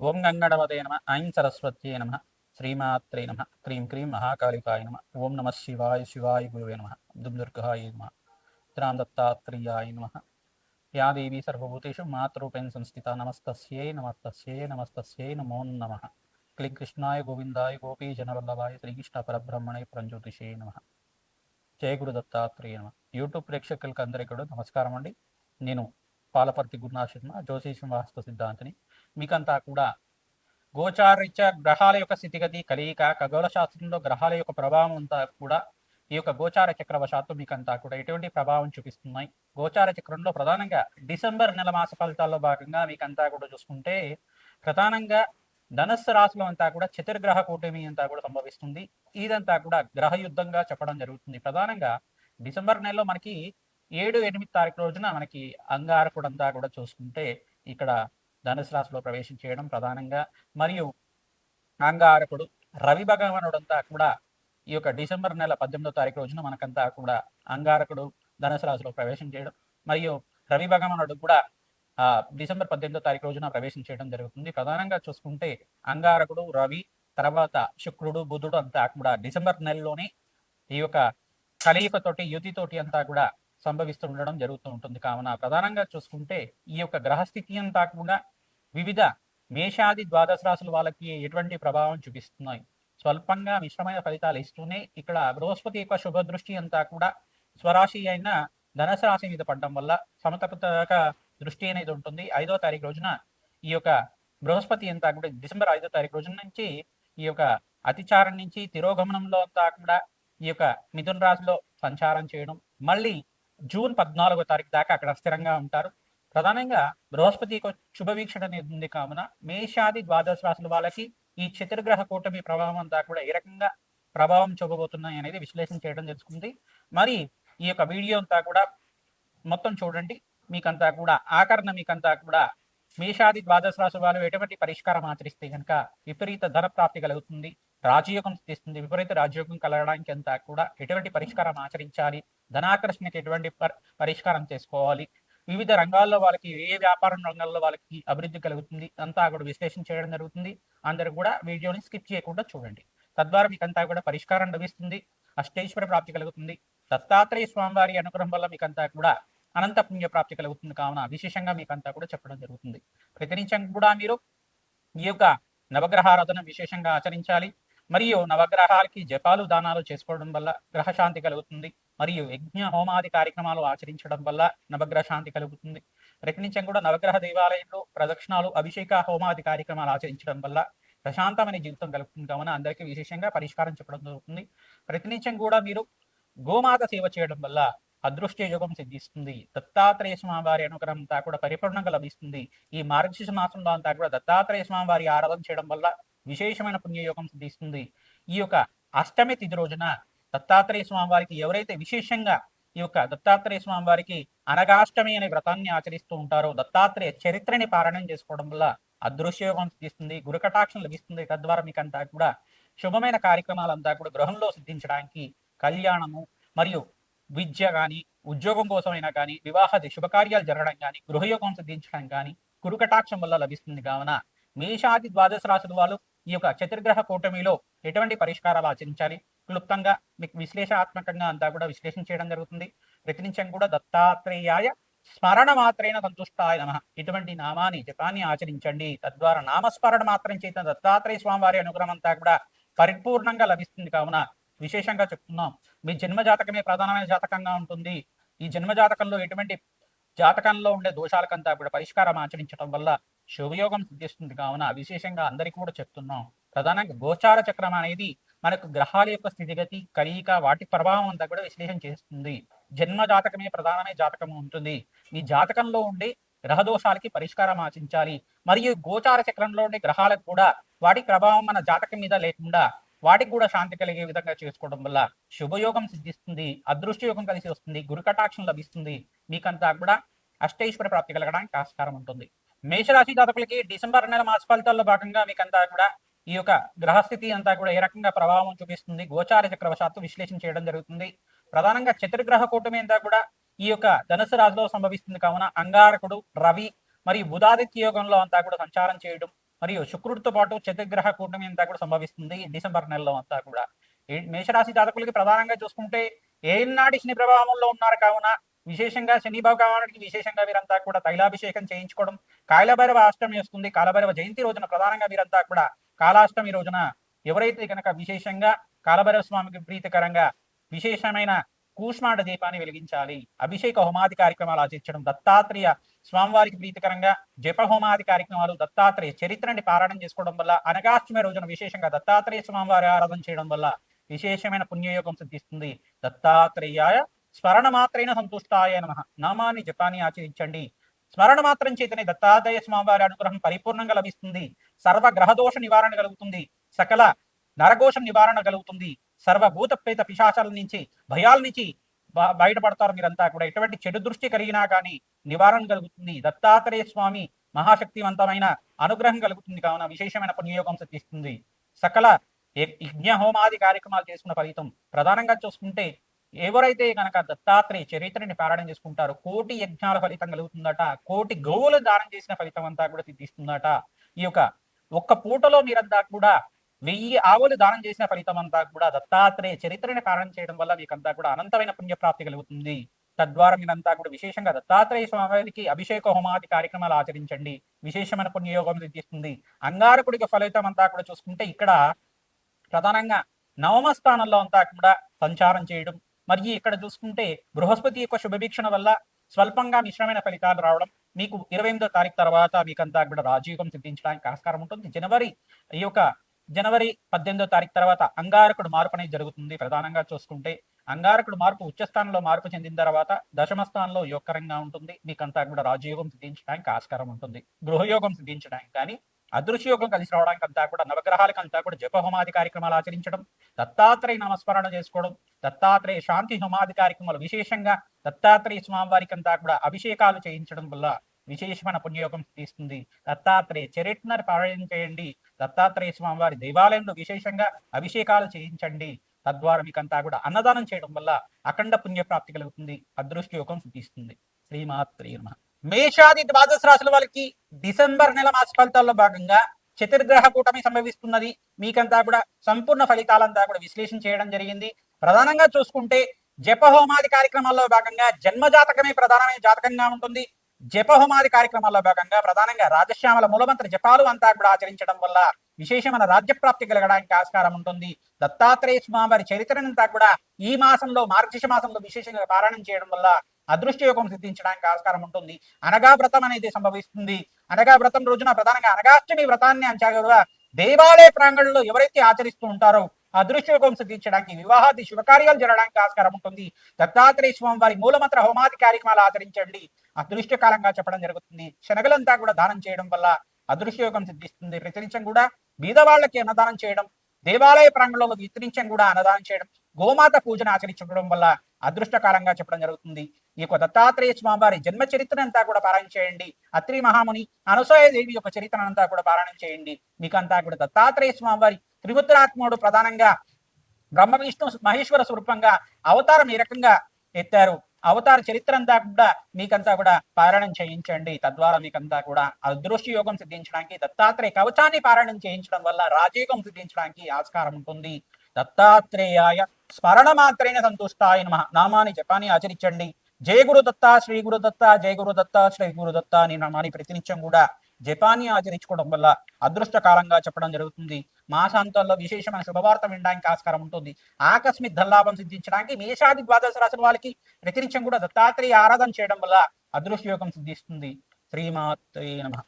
ఓం గంగణవదే నమ ఐం సరస్వత్యే నమ శ్రీమాత్రే నమ క్రీం క్రీం మహాకాళికాయ నమ ఓం నమ శివాయ శివాయ గురువే నమ దుర్దుర్గాయ నమ త్రాం దత్తాత్రేయాయ నమ యా దేవీ సర్వభూతేషు మాతృపేణ సంస్థిత నమస్తస్యై నమస్తస్యై నమస్తస్యై నమో నమ క్లీం కృష్ణాయ గోవిందాయ గోపీ జనవల్లభాయ శ్రీకృష్ణ పరబ్రహ్మణే ప్రంజ్యోతిషే నమ జయ గురు దత్తాత్రేయ నమ యూట్యూబ్ ప్రేక్షకులకు అందరికీ కూడా నమస్కారం అండి. నేను పాలపర్తి గురునాశర్మ జ్యోతిషం వాస్తు సిద్ధాంతిని మీకంతా కూడా. గోచారీత్యా గ్రహాల యొక్క స్థితిగతి కలియిక ఖగోళ శాస్త్రంలో గ్రహాల యొక్క ప్రభావం అంతా కూడా ఈ యొక్క గోచార చక్రవశాత్తు మీకంతా కూడా ఎటువంటి ప్రభావం చూపిస్తున్నాయి? గోచార చక్రంలో ప్రధానంగా డిసెంబర్ నెల మాస ఫలితాల్లో భాగంగా మీకంతా కూడా చూసుకుంటే ప్రధానంగా ధనస్సు రాశిలో అంతా కూడా చతుర్గ్రహ కూటమి అంతా కూడా సంభవిస్తుంది. ఇదంతా కూడా గ్రహ యుద్ధంగా చెప్పడం జరుగుతుంది. ప్రధానంగా డిసెంబర్ నెలలో మనకి ఏడు ఎనిమిది తారీఖు రోజున మనకి అంగారకుడంతా కూడా చూసుకుంటే ఇక్కడ ధనుసు రాశిలో ప్రవేశం చేయడం ప్రధానంగా. మరియు అంగారకుడు రవి భగవానుడంతా కూడా ఈ యొక్క డిసెంబర్ నెల పద్దెనిమిదో తారీఖు రోజున మనకంతా కూడా అంగారకుడు ధనుసు రాశిలో ప్రవేశం చేయడం మరియు రవి భగవానుడు కూడా డిసెంబర్ పద్దెనిమిదో తారీఖు రోజున ప్రవేశం చేయడం జరుగుతుంది. ప్రధానంగా చూసుకుంటే అంగారకుడు రవి తర్వాత శుక్రుడు బుధుడు అంతా కూడా డిసెంబర్ నెలలోనే ఈ యొక్క కలయికతోటి యుతితోటి అంతా కూడా సంభవిస్తూ ఉండడం జరుగుతూ ఉంటుంది. కావున ప్రధానంగా చూసుకుంటే ఈ యొక్క గ్రహస్థితి అంతా కూడా వివిధ మేషాది ద్వాదశ రాసుల వాళ్ళకి ఎటువంటి ప్రభావం చూపిస్తున్నాయి? స్వల్పంగా మిశ్రమైన ఫలితాలు ఇస్తూనే ఇక్కడ బృహస్పతి యొక్క శుభ దృష్టి అంతా కూడా స్వరాశి అయిన ధనస రాశి మీద పడడం వల్ల సమతపతక దృష్టి అనేది ఉంటుంది. ఐదో తారీఖు రోజున ఈ యొక్క బృహస్పతి అంతా కూడా డిసెంబర్ ఐదో తారీఖు రోజున నుంచి ఈ యొక్క అతిచారం నుంచి తిరోగమనంలో అంతా కూడా ఈ యొక్క మిథున రాశిలో సంచారం చేయడం. మళ్ళీ జూన్ పద్నాలుగో తారీఖు దాకా అక్కడ స్థిరంగా ఉంటారు. ప్రధానంగా బృహస్పతి శుభవీక్షణ అనేది ఉంది కావున మేషాది ద్వాదశ రాశుల వాళ్ళకి ఈ చతుర్గ్రహ కూటమి ప్రభావం అంతా కూడా ఏ రకంగా ప్రభావం చూపబోతున్నాయి అనేది విశ్లేషణ చేయడం తెలుసుకుంది మరి ఈ యొక్క వీడియో అంతా కూడా మొత్తం చూడండి. మీకంతా కూడా ఆకరణ మీకంతా కూడా మేషాది ద్వాదశ రాశి వాళ్ళు ఎటువంటి పరిష్కారం ఆచరిస్తే కనుక విపరీత ధన ప్రాప్తి కలుగుతుంది రాజయోగం సిద్ధిస్తుంది విపరీత రాజయోగం కలగడానికి అంతా కూడా ఎటువంటి పరిష్కారం ఆచరించాలి ధనాకర్షణకి ఎటువంటి పరిష్కారం చేసుకోవాలి వివిధ రంగాల్లో వాళ్ళకి ఏ వ్యాపారం రంగాల్లో వాళ్ళకి అభివృద్ధి కలుగుతుంది అంతా అక్కడ విశ్లేషణ చేయడం జరుగుతుంది. అందరూ కూడా వీడియోని స్కిప్ చేయకుండా చూడండి. తద్వారా మీకు అంతా కూడా పరిష్కారం లభిస్తుంది. అష్టేశ్వర ప్రాప్తి కలుగుతుంది. దత్తాత్రేయ స్వామివారి అనుగ్రహం వల్ల మీకు అంతా కూడా అనంత పుణ్య ప్రాప్తి కలుగుతుంది కావున విశేషంగా మీకు అంతా కూడా చెప్పడం జరుగుతుంది. ప్రతినిత్యం కూడా మీరు ఈ యొక్క నవగ్రహారాధన విశేషంగా ఆచరించాలి. మరియు నవగ్రహాలకి జపాలు దానాలు చేసుకోవడం వల్ల గ్రహశాంతి కలుగుతుంది. మరియు యజ్ఞ హోమాది కార్యక్రమాలు ఆచరించడం వల్ల నవగ్రహ శాంతి కలుగుతుంది. ప్రతినిత్యం కూడా నవగ్రహ దేవాలయంలో ప్రదక్షిణాలు అభిషేక హోమాది కార్యక్రమాలు ఆచరించడం వల్ల ప్రశాంతమైన జీవితం కలుగుతుంది. కావున అందరికీ విశేషంగా పరిష్కారం చెప్పడం జరుగుతుంది. ప్రతినిత్యం కూడా మీరు గోమాత సేవ చేయడం వల్ల అదృష్టయోగం సిద్ధిస్తుంది. దత్తాత్రేయ స్వామి వారి అనుగ్రహం అంతా కూడా పరిపూర్ణంగా లభిస్తుంది. ఈ మార్గశిష మాసంలో అంతా కూడా దత్తాత్రేయ స్వామి వారి ఆరాధన చేయడం వల్ల విశేషమైన పుణ్యయోగం సిద్ధిస్తుంది. ఈ యొక్క అష్టమి తిథి రోజున దత్తాత్రేయ స్వామి వారికి ఎవరైతే విశేషంగా ఈ యొక్క దత్తాత్రేయ స్వామి వారికి అనగాష్టమి అనే వ్రతాన్ని ఆచరిస్తూ ఉంటారో దత్తాత్రేయ చరిత్రని పారాయణం చేసుకోవడం వల్ల అదృశ్యయోగం సిద్ధిస్తుంది గురుకటాక్షం లభిస్తుంది. తద్వారా మీకంతా కూడా శుభమైన కార్యక్రమాలంతా కూడా గృహంలో సిద్ధించడానికి కళ్యాణము మరియు విద్య కానీ ఉద్యోగం కోసమైనా కానీ వివాహ శుభకార్యాలు జరగడం కానీ గృహయోగం సిద్ధించడం కానీ గురుకటాక్షం వల్ల లభిస్తుంది. కావున మేషాది ద్వాదశ రాశుల వాళ్ళు ఈ యొక్క చతుర్గ్రహ కూటమిలో ఎటువంటి పరిష్కారాలు ఆచరించాలి? క్లుప్తంగా మీకు విశ్లేషణాత్మకంగా అంతా కూడా విశ్లేషణ చేయడం జరుగుతుంది. ప్రతినిత్యం కూడా దత్తాత్రేయాయ స్మరణ మాత్రైన సంతుష్టాయ నమ. ఇటువంటి నామాన్ని జపాన్ని ఆచరించండి. తద్వారా నామస్మరణ మాత్రం చేత దత్తాత్రేయ స్వామి వారి అనుగ్రహం అంతా కూడా పరిపూర్ణంగా లభిస్తుంది. కావున విశేషంగా చెప్తున్నాం. మీ జన్మ జాతకమే ప్రధానమైన జాతకంగా ఉంటుంది. ఈ జన్మ జాతకంలో ఎటువంటి జాతకంలో ఉండే దోషాలకంతా కూడా పరిష్కారం ఆచరించడం వల్ల శుభయోగం సిద్ధిస్తుంది. కావున విశేషంగా అందరికీ కూడా చెప్తున్నాం. ప్రధానంగా గోచార చక్రం అనేది మనకు గ్రహాల యొక్క స్థితిగతి కలియిక వాటి ప్రభావం అంతా కూడా విశ్లేషణ చేస్తుంది. జన్మ జాతకమే ప్రధానమైన జాతకం ఉంటుంది. మీ జాతకంలో ఉండే గ్రహదోషాలకి పరిష్కారం ఆచించాలి మరియు గోచార చక్రంలో ఉండే గ్రహాలకు కూడా వాటి ప్రభావం మన జాతకం మీద లేకుండా వాటికి కూడా శాంతి కలిగే విధంగా చేసుకోవడం వల్ల శుభయోగం సిద్ధిస్తుంది అదృష్టయోగం కలిసి వస్తుంది గురుకటాక్షం లభిస్తుంది. మీకంతా కూడా అష్టైశ్వర ప్రాప్తి కలగడానికి ఆస్కారం ఉంటుంది. మేషరాశి జాతకులకి డిసెంబర్ నెల మాస ఫలితాల్లో భాగంగా మీకంతా కూడా ఈ యొక్క గ్రహస్థితి అంతా కూడా ఏ రకంగా ప్రభావం చూపిస్తుంది? గోచార చక్రవశాత్తు విశ్లేషణ చేయడం జరుగుతుంది. ప్రధానంగా చతుర్గ్రహ కూటమి అంతా కూడా ఈ యొక్క ధనుసు రాశిలో సంభవిస్తుంది కావున అంగారకుడు రవి మరియు బుధాదిత్య యోగంలో అంతా కూడా సంచారం చేయడం మరియు శుక్రుడితో పాటు చతుర్గ్రహ కూటమి అంతా కూడా సంభవిస్తుంది ఈ డిసెంబర్ నెలలో అంతా కూడా. మేషరాశి జాతకులకి ప్రధానంగా చూసుకుంటే ఏనాటి శని ప్రభావంలో ఉన్నారు కావున విశేషంగా శని భగవానుడికి విశేషంగా వీరంతా కూడా తైలాభిషేకం చేయించుకోవడం కాలభైరవ అష్టమి వస్తుంది. కాలభైరవ జయంతి రోజున ప్రధానంగా వీరంతా కూడా కాలాష్టమి రోజున ఎవరైతే కనుక విశేషంగా కాలభైరవ స్వామికి ప్రీతికరంగా విశేషమైన కూష్మాండ దీపాన్ని వెలిగించాలి అభిషేక హోమాది కార్యక్రమాలు ఆచరించడం దత్తాత్రేయ స్వామివారికి ప్రీతికరంగా జప హోమాది కార్యక్రమాలు దత్తాత్రేయ చరిత్రని పారాయణం చేసుకోవడం వల్ల అనగాష్టమి రోజున విశేషంగా దత్తాత్రేయ స్వామివారి ఆరాధన చేయడం వల్ల విశేషమైన పుణ్యయోగం సిద్ధిస్తుంది. దత్తాత్రేయాయ స్మరణ మాత్రైన సంతుష్టాయ నమ. నామాన్ని జపాన్ని ఆచరించండి. స్మరణ మాత్రం చేతనే దత్తాదయ స్వామివారి అనుగ్రహం పరిపూర్ణంగా లభిస్తుంది. సర్వ గ్రహదోష నివారణ కలుగుతుంది. సకల నరఘోషం నివారణ కలుగుతుంది. సర్వభూత ప్రేత పిశాచాల నుంచి భయాల నుంచి బయటపడతారు మీరంతా కూడా. ఎటువంటి చెడు దృష్టి కలిగినా కానీ నివారణ కలుగుతుంది. దత్తాత్రేయ స్వామి మహాశక్తివంతమైన అనుగ్రహం కలుగుతుంది. కావున విశేషమైన పుణ్యయోగం సిద్ధిస్తుంది. సకల యజ్ఞ హోమాది కార్యక్రమాలు చేసుకున్న ఫలితం ప్రధానంగా చూసుకుంటే ఎవరైతే కనుక దత్తాత్రేయ చరిత్రని పారాయణం చేసుకుంటారో కోటి యజ్ఞాల ఫలితం కలుగుతుందట కోటి గోవులు దానం చేసిన ఫలితం అంతా కూడా సిద్ధిస్తుందట ఈ యొక్క ఒక్క పూటలో మీరంతా కూడా వెయ్యి ఆవులు దానం చేసిన ఫలితం అంతా కూడా దత్తాత్రేయ చరిత్రని పారాయణం చేయడం వల్ల మీకంతా కూడా అనంతమైన పుణ్యప్రాప్తి కలుగుతుంది. తద్వారా మీరంతా కూడా విశేషంగా దత్తాత్రేయ స్వామికి అభిషేక హోమాది కార్యక్రమాలు ఆచరించండి. విశేషమైన పుణ్యయోగం సిద్ధిస్తుంది అంగారకుడికి ఫలితం అంతా కూడా చూసుకుంటే ఇక్కడ ప్రధానంగా నవమ స్థానంలో అంతా కూడా సంచారం చేయడం మరియు ఇక్కడ చూసుకుంటే బృహస్పతి యొక్క శుభవీక్షణ వల్ల స్వల్పంగా మిశ్రమైన ఫలితాలు రావడం మీకు ఇరవై ఎనిమిదో తారీఖు తర్వాత మీకంతా కూడా రాజయోగం సిద్ధించడానికి ఆస్కారం ఉంటుంది. జనవరి ఈ యొక్క జనవరి పద్దెనిమిదో తారీఖు తర్వాత అంగారకుడు మార్పు అనేది జరుగుతుంది. ప్రధానంగా చూసుకుంటే అంగారకుడు మార్పు ఉచ్చస్థానంలో మార్పు చెందిన తర్వాత దశమ స్థానంలో యోగకరంగా ఉంటుంది. మీకంతా కూడా రాజయోగం సిద్ధించడానికి ఆస్కారం ఉంటుంది. గృహయోగం సిద్ధించడానికి కానీ అదృశ్యయోగం కలిసి రావడానికి అంతా కూడా నవగ్రహాలకు అంతా కూడా జప హోమాది కార్యక్రమాలు ఆచరించడం దత్తాత్రేయ నామస్మరణ చేసుకోవడం దత్తాత్రేయ శాంతి హోమాది కార్యక్రమాలు విశేషంగా దత్తాత్రేయ స్వామివారికి అంతా కూడా అభిషేకాలు చేయించడం వల్ల విశేషమైన పుణ్యయోగం తీస్తుంది. దత్తాత్రేయ చరిత్రను పారాయణం చేయండి. దత్తాత్రేయ స్వామివారి దేవాలయంలో విశేషంగా అభిషేకాలు చేయించండి. తద్వారా మీకంతా కూడా అన్నదానం చేయడం వల్ల అఖండ పుణ్యప్రాప్తి కలుగుతుంది. అదృష్ట యోగం సిద్ధిస్తుంది శ్రీమాత్రే మేషాది ద్వాదశ రాశుల వాళ్ళకి డిసెంబర్ నెల మాస ఫలితాల్లో భాగంగా చతుర్గ్రహ కూటమి సంభవిస్తున్నది. మీకంతా కూడా సంపూర్ణ ఫలితాలంతా కూడా విశ్లేషణ చేయడం జరిగింది. ప్రధానంగా చూసుకుంటే జపహోమాది కార్యక్రమాల్లో భాగంగా జన్మ జాతకమే ప్రధానమైన జాతకంగా ఉంటుంది. జపహోమాది కార్యక్రమాల్లో భాగంగా ప్రధానంగా రాజశ్యామల మూలమంత్ర జపాలు అంతా కూడా ఆచరించడం వల్ల విశేషమైన రాజ్యప్రాప్తి కలగడానికి ఆస్కారం ఉంటుంది. దత్తాత్రేయ స్వామివారి చరిత్రనంతా కూడా ఈ మాసంలో మార్గశ మాసంలో విశేషంగా పారాయణం చేయడం వల్ల అదృష్ట యోగం సిద్ధించడానికి ఆస్కారం ఉంటుంది. అనగా వ్రతం అనేది సంభవిస్తుంది. అనగా వ్రతం రోజున ప్రధానంగా అనగాష్టమి వ్రతాన్ని అంచాగా దేవాలయ ప్రాంగణంలో ఎవరైతే ఆచరిస్తూ ఉంటారో అదృష్ట యోగం సిద్ధించడానికి వివాహాది శుభకార్యాలు జరగడానికి ఆస్కారం ఉంటుంది. దత్తాత్రేయ స్వామి వారి మూలమంత్ర హోమాది కార్యక్రమాలు ఆచరించండి. అదృష్టకాలంగా చెప్పడం జరుగుతుంది. శనగలంతా కూడా దానం చేయడం వల్ల అదృష్టయోగం సిద్ధిస్తుంది. ప్రతినిత్యం కూడా బీదవాళ్ళకి అన్నదానం చేయడం దేవాలయ ప్రాంగణంలో విస్తరించడం కూడా అన్నదానం చేయడం గోమాత పూజను ఆచరించడం వల్ల అదృష్టకాలంగా చెప్పడం జరుగుతుంది. ఈ యొక్క దత్తాత్రేయ స్వామివారి జన్మ చరిత్ర అంతా కూడా పారాయణ చేయండి. అత్రి మహాముని అనసూయ దేవి యొక్క చరిత్ర అంతా కూడా పారాయణ చేయండి. మీకంతా కూడా దత్తాత్రేయ స్వామివారి త్రిపుత్రాత్ముడు ప్రధానంగా బ్రహ్మ విష్ణు మహేశ్వర స్వరూపంగా అవతారం ఈ రకంగా ఎత్తారు? అవతార చరిత్ర అంతా కూడా మీకంతా కూడా పారాయణం చేయించండి. తద్వారా మీకంతా కూడా అదృష్టి యోగం సిద్ధించడానికి దత్తాత్రేయ కవచాన్ని పారాయణం చేయించడం వల్ల రాజయోగం సిద్ధించడానికి ఆస్కారం ఉంటుంది. దత్తాత్రేయాయ స్మరణ మాత్రైన సంతుష్టాయ నమ. నామాన్ని జపాన్ని ఆచరించండి. జయ గురు దత్త శ్రీ గురు దత్త జయ గురు దత్త శ్రీ గురు దత్త అని నామాని ప్రతినిత్యం కూడా జపాన్ని ఆచరించుకోవడం వల్ల అదృష్ట కాలంగా చెప్పడం జరుగుతుంది. మాసాంతంలో విశేషమైన శుభవార్త వినడానికి ఆస్కారం ఉంటుంది. ఆకస్మిక ధనలాభం సిద్ధించడానికి మేషాది ద్వాదశ రాశుల వాళ్ళకి ప్రతినిత్యం కూడా దత్తాత్రేయ ఆరాధన చేయడం వల్ల అదృష్ట యోగం సిద్ధిస్తుంది. శ్రీమాత్రే నమ.